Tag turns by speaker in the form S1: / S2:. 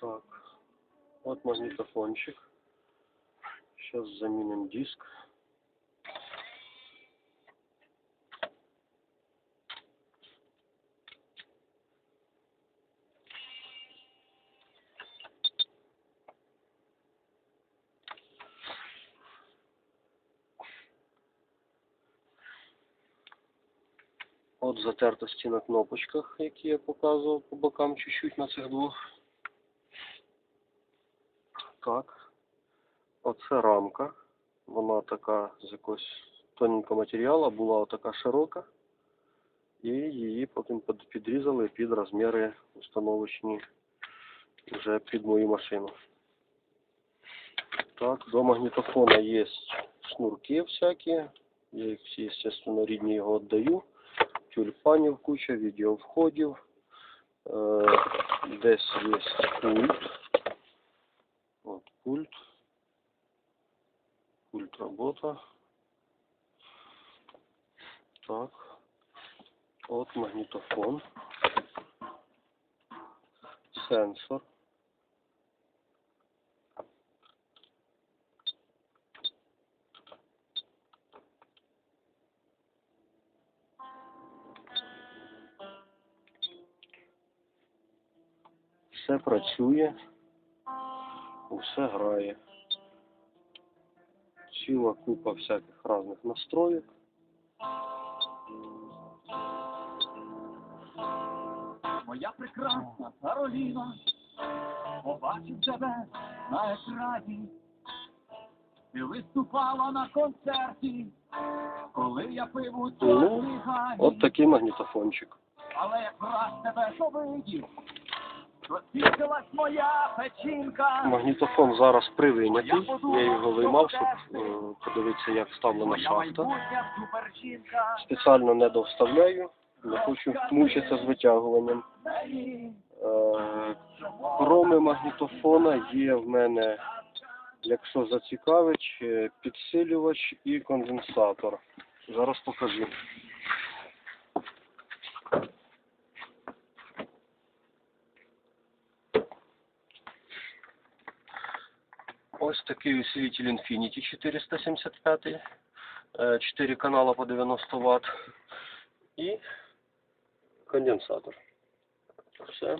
S1: Так. Вот магнитофончик. Сейчас заменим диск. От затертості на кнопочках, які я показував по бокам чуть-чуть на цих двох. Так. Оце рамка. Вона така з якогось тоненького матеріалу, була така широка. І її потім підрізали під розміри установочні вже під мою машину. Так, до магнітофона є шнурки всякі. Я їх всі, естественно, рідні його віддаю. Тюльпанів куча, відеовходів. Е, десь є пульт. От пульт. Пульт. Так. От магнітофон. Сенсор. Все працює. Усе грає. Ціла купа всяких різних настроїк.
S2: Моя прекрасна Кароліна, побачив тебе на екрані. Ти виступала на концерті, коли я пив у
S1: Ну,
S2: цій.
S1: От такий магнітофончик.
S2: Але якраз тебе повидів, розсвітилась моя печінка.
S1: Магнітофон зараз привинятий. Я його виймав, щоб е, подивитися, як вставлена шахта. Спеціально не довставляю, не хочу мучитися з витягуванням. Е, магнітофона є в мене, якщо зацікавить, е, підсилювач і конденсатор. Зараз покажу. Ось такий усилитель Infinity 475, 4 канала по 90 Вт і конденсатор. Все.